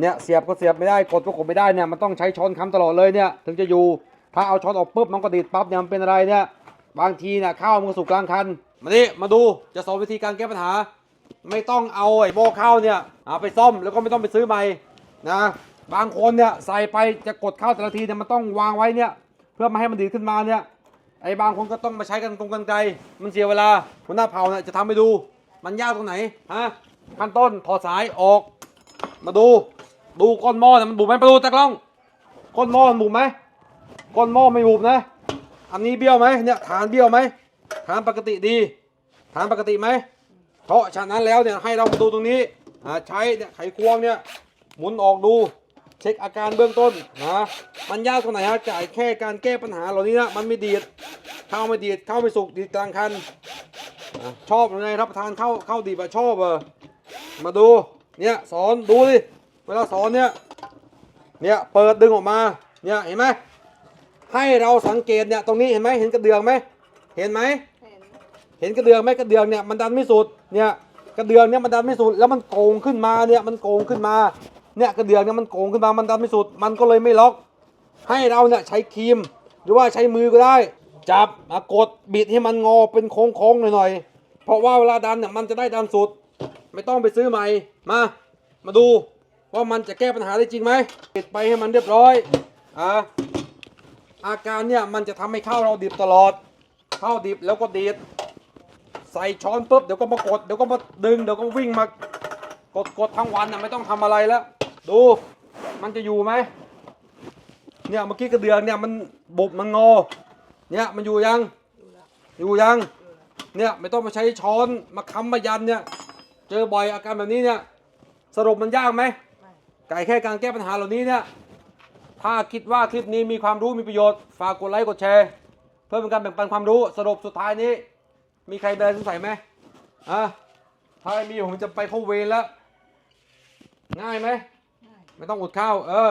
เนี่ยเสียบก็เสียบไม่ได้กดก็กดไม่ได้เนี่ยมันต้องใช้ช้อนค้ำตลอดเลยเนี่ยถึงจะอยู่ ถ้าเอาช้อนออกปุ๊บมันก็ดีดปั๊บเนี่ยมันเป็นอะไรเนี่ยบางทีเนี่ยข้าวมันก็สุกกลางคันมานี่มาดูจะสอนวิธีการแก้ปัญหา ไม่ต้องเอาไอ้หม้อข้าวเนี่ยเอาไปซ่อมแล้วก็ไม่ต้องไปซื้อใหม่นะบางคนเนี่ยใส่ไปจะกดข้าวแต่ละทีเนี่ยมันต้องวางไว้เนี่ยเพื่อไม่ให้มันดีดขึ้นมาเนี่ยไอ้บางคนก็ต้องมาใช้กันตรงกันไกลมันเสียเวลาหัวหน้าเผาเนี่ยจะทำให้ดู มันยากตรงไหนฮะขั้นต้นถอดสายออก มาดู ดูก้นหม้อเนี่ยมันบุบไหมไปดูตะกล้อง ก้นหม้อมันบุบไหมก้นหม้อไม่บุบนะ อันนี้เบี้ยวไหมเนี่ยฐานเบี้ยวไหมฐานปกติดีฐานปกติไหมเพราะฉะนั้นแล้วเนี่ยให้เราดูตรงนี้อ่าใช้เนี่ยไขควงเนี่ยหมุนออกดูเช็คอาการเบื้องต้นนะมันยากตรงไหนฮะจ่ายแค่การแก้ปัญหาเหล่านี้นะมันไม่ดีดข้าวไม่ดีดข้าวไม่สุกดีดกลางคันอะชอบหรือไงรับประทานข้าวข้าวดีบะชอบเออมาดูเนี่ยสอนดูดิ เวลาสอนเนี่ย เนี่ยเปิดดึงออกมา เนี่ยเห็นไหมให้เราสังเกตเนี่ยตรงนี้เห็นไหมเห็นกระเดื่องไหมเห็นไหมเห็นกระเดืองไหมกระเดืองเนี่ยมันดันไม่สุด เนี่ยกระเดืองเนี่ยมันดันไม่สุดแล้วมันโกงขึ้นมาเนี่ยมันโกงขึ้นมา เนี่ยกระเดืองเนี่ยมันโกงขึ้นมามันดันไม่สุด มันก็เลยไม่ล็อก ให้เราเนี่ยใช้ครีมหรือว่าใช้มือก็ได้ จับมากดบิดให้มันงอเป็นโค้งๆหน่อยๆเพราะว่าเวลาดันเนี่ยมันจะได้ดันสุด ไม่ต้องไปซื้อใหม่มา มาดู ว่ามันจะแก้ปัญหาได้จริงไหมปิดไปให้มันเรียบร้อยอะอาการเนี่ยมันจะทำให้ข้าวเราดิบตลอดข้าวดิบแล้วก็ดีดใส่ช้อนปุ๊บเดี๋ยวก็มากดเดี๋ยวก็มาดึงเดี๋ยวก็วิ่งมากดกดทั้งวันน่ะไม่ต้องทำอะไรแล้ว ดูมันจะอยู่ไหมเนี่ยเมื่อกี้กระเดืองเนี่ยมันบุบมันงอ เนี่ยมันอยู่ยังอยู่ยังเนี่ยไม่ต้องมาใช้ช้อนมาค้ำมายันเนี่ย เจอบ่อยอาการแบบนี้เนี่ย สรุปมันยากไหม ไม่ไก่แค่การแก้ปัญหาเหล่านี้เนี่ยถ้าคิดว่าคลิปนี้มีความรู้มีประโยชน์ ฝากกดไลค์กดแชร์ เพื่อเป็นการแบ่งปันความรู้สรุปสุดท้ายนี้ มีใครเดินสงสัยไหมอะถ้าไม่มีผมจะไปเข้าเวรแล้ว ง่ายไหมง่ายไม่ต้องอดข้าว เออ